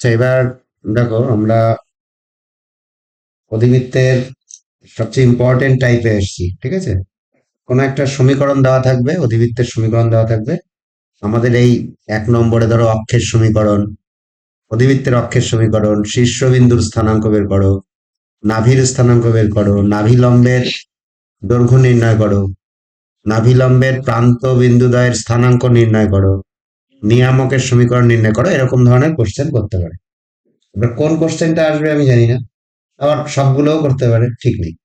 আচ্ছা এবার দেখো আমরা অধিবৃত্তের সবচেয়ে ইম্পর্টেন্ট টাইপে এসেছি, ঠিক আছে? কোনো একটা সমীকরণ দেওয়া থাকবে, অধিবৃত্তের সমীকরণ দেওয়া থাকবে। আমাদের এই এক নম্বরে ধরো অক্ষের সমীকরণ, অধিবৃত্তের অক্ষের সমীকরণ, শীর্ষবিন্দুর স্থানাঙ্ক বের করো, নাভির স্থানাঙ্ক বের করো, নাভিলম্বের দৈর্ঘ্য নির্ণয় করো, নাভিলম্বের প্রান্ত বিন্দুদ্বয়ের স্থানাঙ্ক নির্ণয় করো। নিয়ামকের সমীকরণ নির্ণয় করো, এরকম ধরনের কোশ্চেন করতে পারে। এবার কোন কোশ্চেনটা আসবে আমি জানি না। আবার সবগুলোও করতে পারে, ঠিক নেই।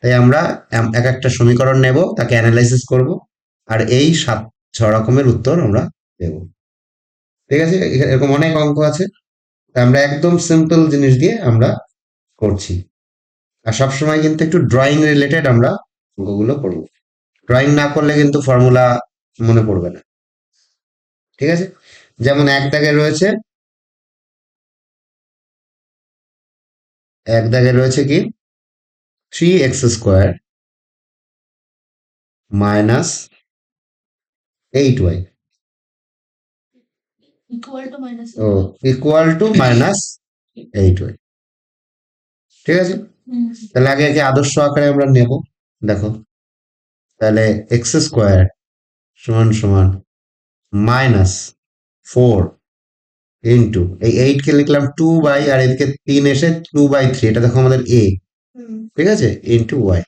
তাই আমরা এক একটা সমীকরণ নেব, তাকে অ্যানালাইসিস করব, আর এই সাত, ছ রকমের উত্তর আমরা দেব। ঠিক আছে? এরকম অনেক অঙ্ক আছে। আমরা একদম সিম্পল জিনিস দিয়ে আমরা করছি। আর সবসময় কিন্তু একটু ড্রয়িং রিলেটেড আমরা অঙ্কগুলো করব। ড্রয়িং না করলে কিন্তু ফর্মুলা মনে পড়বে না। ঠিক আছে? যেমন এক দাগে রয়েছে এক দাগে রয়েছে কি? Three x square minus eight y O equal to minus eight y ঠিক আছে? তাহলে আগে একে আদর্শ আকারে আমরা নেব। দেখো তাহলে এক্স স্কোয়ার সমান সমান মাইনাস ফোর ইন্টু এই এইট কে লিখলাম টু বাই আর এদিকে তিন এসে টু বাই থ্রি এটা দেখো আমাদের এ ঠিক আছে? Into y.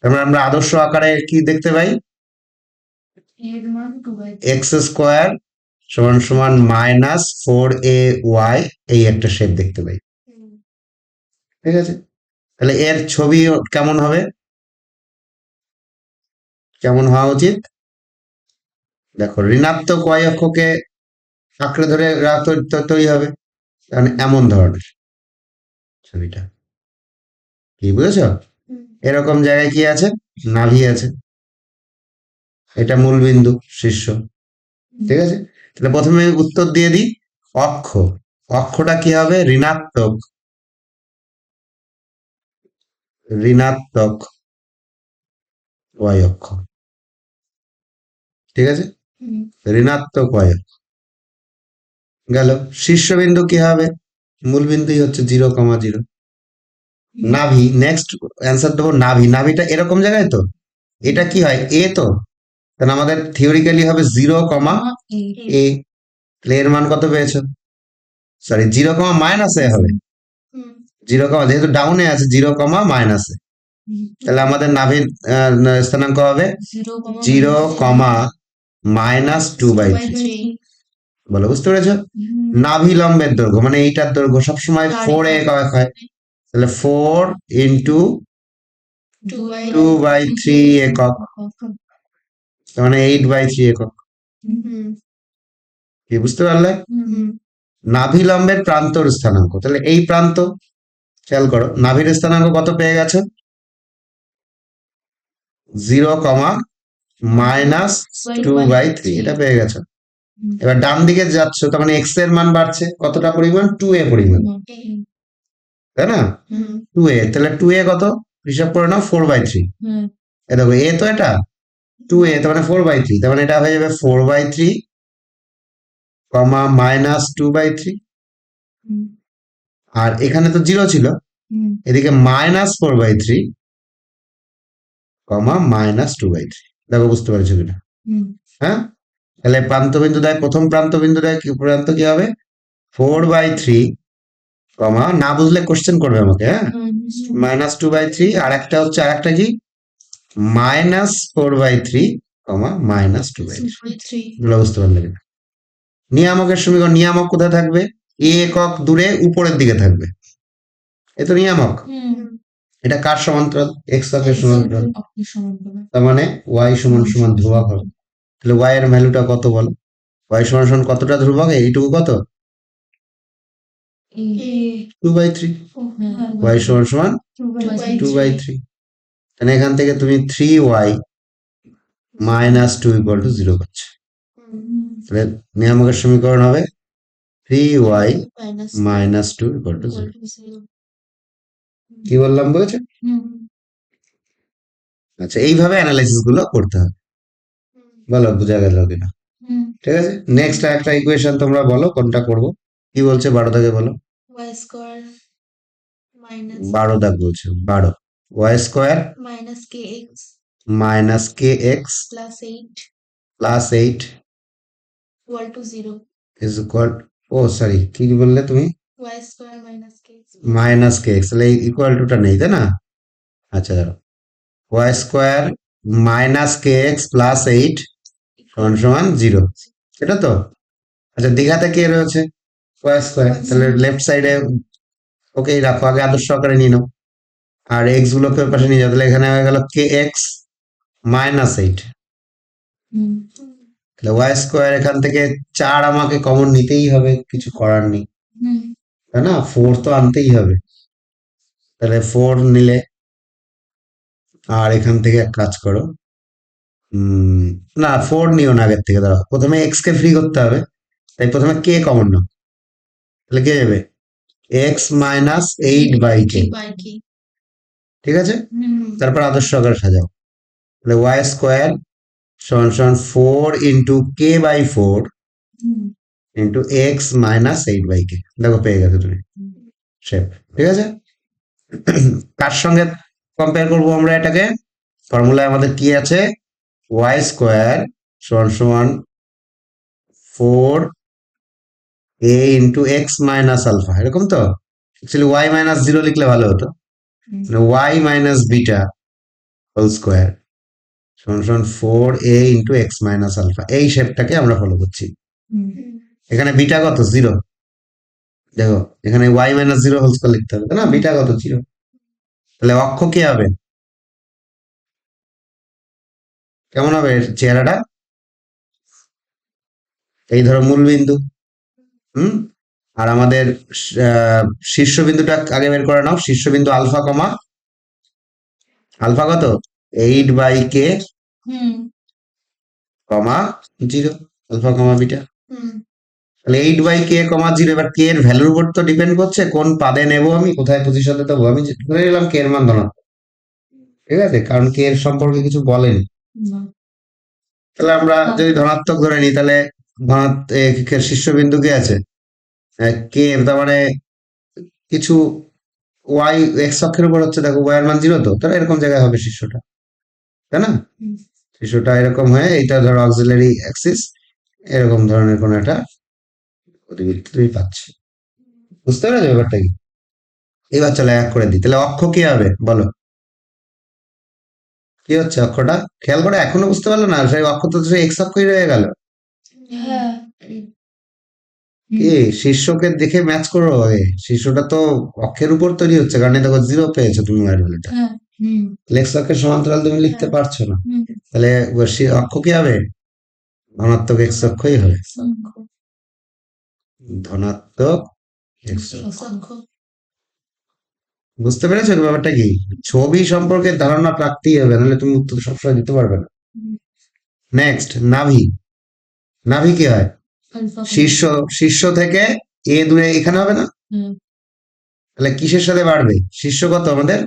তারপরে আমরা আদর্শ আকারে কি দেখতে পাই? এক্স স্কোয়ার সমান সমান মাইনাস ফোর এ ওয়াই এই একটা শেপ দেখতে পাই। ঠিক আছে? তাহলে এর ছবি কেমন হবে? কেমন হওয়া উচিত? দেখো ঋণাত্মক ওয়াই অক্ষকে আঁকড়ে ধরে তৈরি হবে। কারণ এমন ধরনের ছবিটা। কি বুঝেছ? এরকম জায়গায় কি আছে? নাভি আছে। এটা মূল বিন্দু শীর্ষ ঠিক আছে? তাহলে প্রথমে উত্তর দিয়ে দিই অক্ষ। অক্ষটা কি হবে? ঋণাত্মক। ঋণাত্মক ওয়াই অক্ষ। ঠিক আছে? ঋণাত্মক অক্ষ গেল। শীর্ষবিন্দু কি হবে? মূল বিন্দুই হচ্ছে জিরো কমা জিরো। নাভি নেক্সট অ্যান্সার দেবো নাভি। নাভিটা এরকম জায়গায় তো? এটা কি হয়? এ তো? তাহলে আমাদের থিওরিক্যালি হবে জিরো কমা এ। তাহলে এর মান কত পেয়েছ? সরি জিরো কমা মাইনাসে হবে। জিরো কমা যেহেতু ডাউনে আছে জিরো কমা মাইনাসে তাহলে আমাদের নাভির স্থানাঙ্ক হবে zero comma minus two by three. বলো বুঝতে পেরেছ? নাভি লম্বের দৈর্ঘ্য মানে এইটার দৈর্ঘ্য সবসময় ফোর এ কয়েক হয়। তাহলে four into two by three একক। মানে এইট বাই থ্রি একক। কি বুঝতে পারলে? নাভি লম্বের প্রান্তর স্থানাঙ্ক। তাহলে এই প্রান্ত খেয়াল করো নাভির স্থানাঙ্ক কত পেয়ে গেছো? Zero comma minus two by three এটা পেয়ে গেছো। এবার ডান দিকে যাচ্ছ তার মানে এক্সের মান বাড়ছে কতটা পরিমাণ? টু এ পরিমাণ। তাই না? টু এ তাহলে টু এ কত? হিসাব করে নাও ফোর বাই থ্রি এ দেখো এ তো এটা? টু এ তার মানে ফোর বাই থ্রি তার মানে এটা হয়ে যাবে four by three comma minus two by three আর এখানে তো জিরো ছিল। এদিকে minus four by three comma minus two by three দেখো বুঝতে পারছ কিনা হ্যাঁ? তাহলে প্রান্ত বিন্দু দেয় প্রথম প্রান্ত বিন্দু দেয় কি প্রান্ত কি হবে? ফোর বাই থ্রি কমা না বুঝলে কোশ্চেন করবে আমাকে হ্যাঁ? মাইনাস টু বাই থ্রি আর একটা হচ্ছে আর একটা কি? Minus four by three comma minus two by three. এগুলো বুঝতে পারলে কিনা? নিয়ামকের সমীকরণ নিয়ামক কোথায় থাকবে? এ একক দূরে উপরের দিকে থাকবে। এ তো নিয়ামক। এটা কার সমান্তরাল? এক্স অক্ষের সমান্তরাল। তার মানে ওয়াই সমান সমান ধ্রুবক হবে। তাহলে ওয়াই এর ভ্যালুটা কত বলো? ওয়াই সমান সমান কতটা ধ্রুবক? এইটুকু কত? টু বাই থ্রি ওয়াই সমান সমান টু বাই থ্রি তাহলে এখান থেকে তুমি three y minus two equal to zero পাচ্ছ তাহলে নিয়ামকের সমীকরণ হবে three y minus two equal to zero কি বললাম বুঝেছ আচ্ছা এইভাবে অ্যানালাইসিসগুলো করতে হবে। বলো বোঝা গেল কিনা? ঠিক আছে? নেক্সট একটা ইকুয়েশন তোমরা বলো কোনটা করব? কি বলছে বারো দাগে বলো বারো দাগ বলছে বারো। Y square minus kx minus k x plus 8 plus eight equal to 0 is equal O sorry কি বললে তুমি? মাইনাস কে এক্স তাহলে ইকুয়াল টুটা নেই তাই না আচ্ছা ধরো y square minus k x plus eight সমান সমান জিরো এটা তো? আচ্ছা দীঘাতে কে রয়েছে? ওয়াই স্কোয়ার তাহলে লেফট সাইডে ওকে রাখো আগে আদর্শ আকারে নিয়ে নাও। আর এক্স গুলোকে ওই পাশে নিয়ে যাও তাহলে এখানে হয়ে গেল কে এক্স মাইনাস এইট তাহলে ওয়াই স্কোয়ার এখান থেকে চার আমাকে কমন নিতেই হবে কিছু করার নেই। তাই না ফোর তো আনতেই হবে। তাহলে ফোর নিলে আর এখান থেকে এক কাজ করো। না ফোর নিও না আগের থেকে দাঁড়াও। প্রথমে এক্স কে ফ্রি করতে হবে তাই প্রথমে কে কমন নাও। তাহলে কে যাবে? X minus eight by k ঠিক আছে? তারপর আদর্শ আকারে সাজাও। তাহলে ওয়াই স্কোয়ার সমান সমান four into k by four into x minus eight by k দেখো, পেয়ে গেছো তুমি। শেপ ঠিক আছে? কার সঙ্গে কম্পেয়ার করব আমরা এটাকে? ফর্মুলায় আমাদের কি আছে? ওয়াই স্কোয়ার সমান সমান four a into x minus alpha এরকম তো? অ্যাকচুয়ালি ওয়াই মাইনাস জিরো লিখলে ভালো হতো। Y minus beta whole square সমান সমান four a into x minus alpha এই শেপটাকে আমরা ফলো করছি। এখানে বিটা কত? জিরো দেখো এখানে y minus zero whole square লিখতে হবে না? বিটা কত? জিরো তাহলে অক্ষ কি হবে? কেমন হবে এর চেহারাটা? এই ধরো মূল বিন্দু হুম? আর আমাদের শীর্ষবিন্দুটা আগে বের করে নাও শীর্ষবিন্দু আলফা কমা আলফা কত? Eight by k comma zero alpha comma beta. তাহলে eight by k comma zero এবার কে এর ভ্যালুর উপর তো ডিপেন্ড করছে কোন পাদে নেব আমি কোথায় পজিশনে দেবো আমি ধরে নিলাম কে এর মান ধনাত্মক ঠিক আছে? কারণ কে এর সম্পর্কে কিছু বলেনি। তাহলে আমরা যদি ধনাত্মক ধরে নিই তাহলে শীর্ষবিন্দু কে আছে? কে তার মানে কিছু ওয়াই এক্স অক্ষের উপর হচ্ছে দেখো ওয়াই এর মান জিরো তো তাহলে এরকম জায়গায় হবে শীর্ষটা। তাই না। শীর্ষটা এরকম হয়ে এইটা ধরো অক্সিলারি অ্যাক্সিস এরকম ধরনের কোন একটা তুমি পাচ্ছি। বুঝতে পেরেছ ব্যাপারটা কি? এবার চলে এক করে দিই। তাহলে অক্ষ কি হবে? বলো। কি হচ্ছে অক্ষটা? খেয়াল করে এখনও বুঝতে পারল না সেই অক্ষ তো সেই এক্স অক্ষই রয়ে গেল। হ্যাঁ। কি শীর্ষকে দেখে ম্যাচ করো আগে শীর্ষটা তো অক্ষের উপর তৈরি হচ্ছে কারণ দেখো জিরো পেয়েছ তুমি ভ্যালুটা অক্ষের সমান্তরাল তুমি লিখতে হ্যাঁ। পারছ না। তাহলে অক্ষ কি হবে? ধনাত্মক এক্স অক্ষই হবে। ধনাত্মক বুঝতে পেরেছ ব্যাপারটা কি? ছবি সম্পর্কে ধারণা রাখতেই হবে নাহলে তুমি উত্তর সবসময় দিতে পারবে না। নেক্সট নাভি। নাভি কি হয়? শীর্ষ শীর্ষ থেকে এ দূরে এখানে হবে না? তাহলে কিসের সাথে বাড়বে? শীর্ষ কত আমাদের?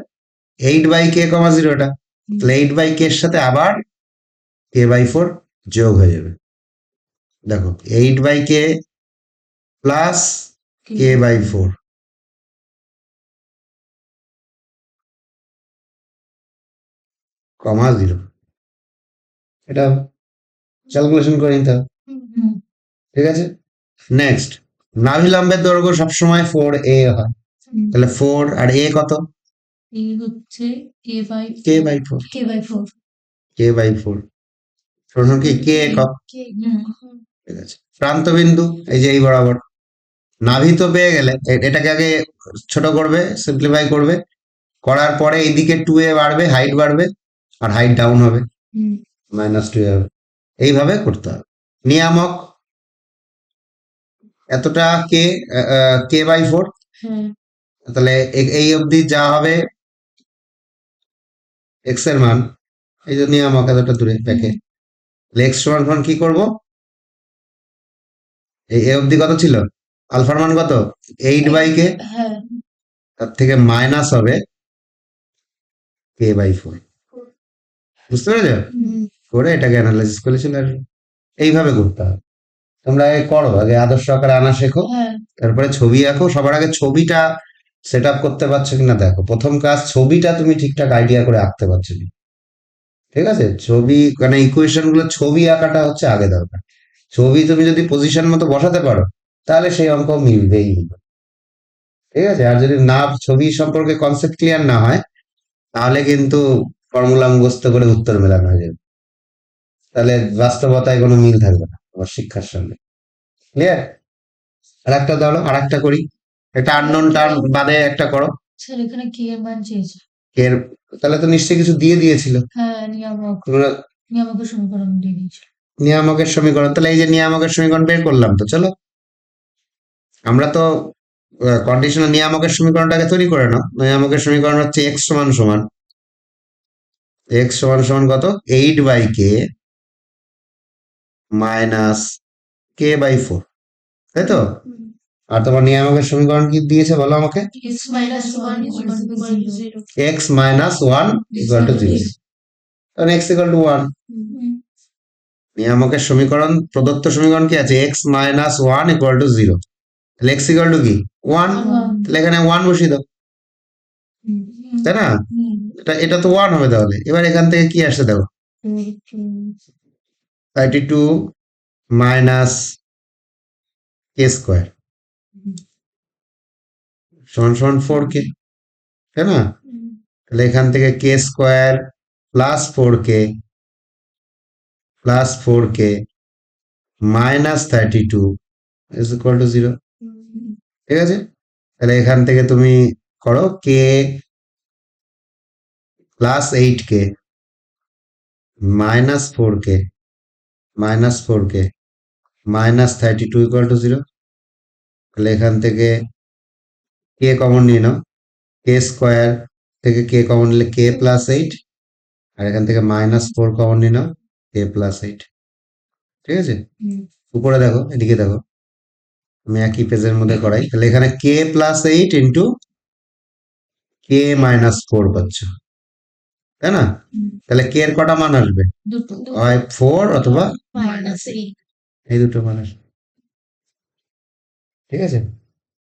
Eight by k comma zero এটা তাহলে এইট বাই কে এর সাথে আবার কে বাই ফোর যোগ হয়ে যাবে। দেখো eight by k plus k by four comma zero এটা ক্যালকুলেশন করে নিতে হবে। ঠিক আছে? নেক্সট নাভি লম্বের দৈর্ঘ্য সবসময় ফোর এ হয়। তাহলে ফোর আর এ কত? হচ্ছে k by k by four k by four k by four শোনো কি? কে একক ঠিক আছে। প্রান্ত বিন্দু এই যে এই বরাবর। নাভি তো পেয়ে গেলে এ- এটাকে আগে ছোট করবে সিম্পলিফাই করবে করার পরে এইদিকে টু এ বাড়বে হাইট বাড়বে আর হাইট ডাউন হবে হুম। মাইনাস টু হবে। এইভাবে করতে হবে। নিয়ামক এতটা কে কে বাই ফোর হ্যাঁ। তাহলে এ- এই অবধি যা হবে এক্সের মান এই যে নিয়ামক এতটা দূরে প্যাকে এক্স সমান সমান কি করব? এই এ অবধি কত ছিল? আলফার মান কত এইট বাই কে তার থেকে মাইনাস হবে কে বাই ফোর বুঝতে পেরেছ? করে এটাকে অ্যানালাইসিস করে চলে আসবে এইভাবে করতে হবে। তোমরা করো আগে আদর্শ আকারে আনা শেখো। হ্যাঁ। তারপরে ছবি আঁকো। সবার আগে ছবিটা সেট আপ করতে পারছ কিনা দেখো। প্রথম কাজ ছবিটা তুমি ঠিকঠাক আইডিয়া করে আঁকতে পারছ কি ঠিক আছে? ছবি মানে ইকুয়েশনগুলো ছবি আঁকাটা হচ্ছে আগে দরকার। ছবি তুমি যদি পজিশন মতো বসাতে পারো তাহলে সেই অঙ্ক মিলবেই। মিলবে। ঠিক আছে? আর যদি না ছবি সম্পর্কে কনসেপ্ট ক্লিয়ার না হয় তাহলে কিন্তু ফর্মুলা মুখস্থ করে উত্তর মেলানো হয়ে যাবে। তাহলে বাস্তবতায় কোনো মিল থাকবে না আমার শিক্ষার সঙ্গে। ক্লিয়ার আর একটা ধরো আর একটা করি। একটা আননোন টার্ম বাদে একটা করো। স্যার এখানে কে এর মান চেয়েছে এর তাহলে তো নিশ্চয়ই কিছু দিয়ে দিয়েছিল। হ্যাঁ নিয়ামক। নিয়ামকের সমীকরণ দিয়ে দিয়েছে নিয়ামকের সমীকরণ তাহলে এই যে নিয়ামকের সমীকরণ বের করলাম তো চলো। আমরা তো কন্ডিশনাল নিয়ামকের সমীকরণটাকে তৈরি করে নাও। নিয়ামকের সমীকরণ হচ্ছে এক্স সমান সমান। এক্স সমান সমান কত? Eight by k minus k by four তাই তো? আর তোমার নিয়ামকের সমীকরণ কি দিয়েছে বলো আমাকে? X minus one equal to zero x minus one equal to zero কারণ এক্স ইকুয়াল টু ওয়ান নিয়ামকের সমীকরণ প্রদত্ত সমীকরণ কি আছে? X minus one equal to zero তাহলে এক্স ইকুয়াল টু কি? ওয়ান তাহলে এখানে ওয়ান বসিয়ে দাও। তাই না? এটা এটা তো ওয়ান হবে তাহলে। এবার এখান থেকে কি আসছে দেখো? Thirty two minus k square সমান সমান ফোর কে তাই না? তাহলে এখান থেকে k square plus four k plus four k minus thirty two is equal to zero ঠিক আছে? তাহলে এখান থেকে তুমি করো k plus eight k minus four k minus four k minus thirty two equal to zero তাহলে এখান থেকে কে কমন নিয়ে নাও। কে স্কোয়ার থেকে কে কমন নিলে কে প্লাস এইট আর এখান থেকে মাইনাস ফোর কমন নিয়ে নাও। কে প্লাস এইট ঠিক আছে? উপরে দেখো এদিকে দেখো। আমি একই পেজের মধ্যে করাই। তাহলে এখানে k plus eight into k minus four পাচ্ছ। তাই না? তাহলে কে এর কটা মান আসবে? হয় ফোর অথবা মাইনাস এই দুটো মান আসবে। ঠিক আছে?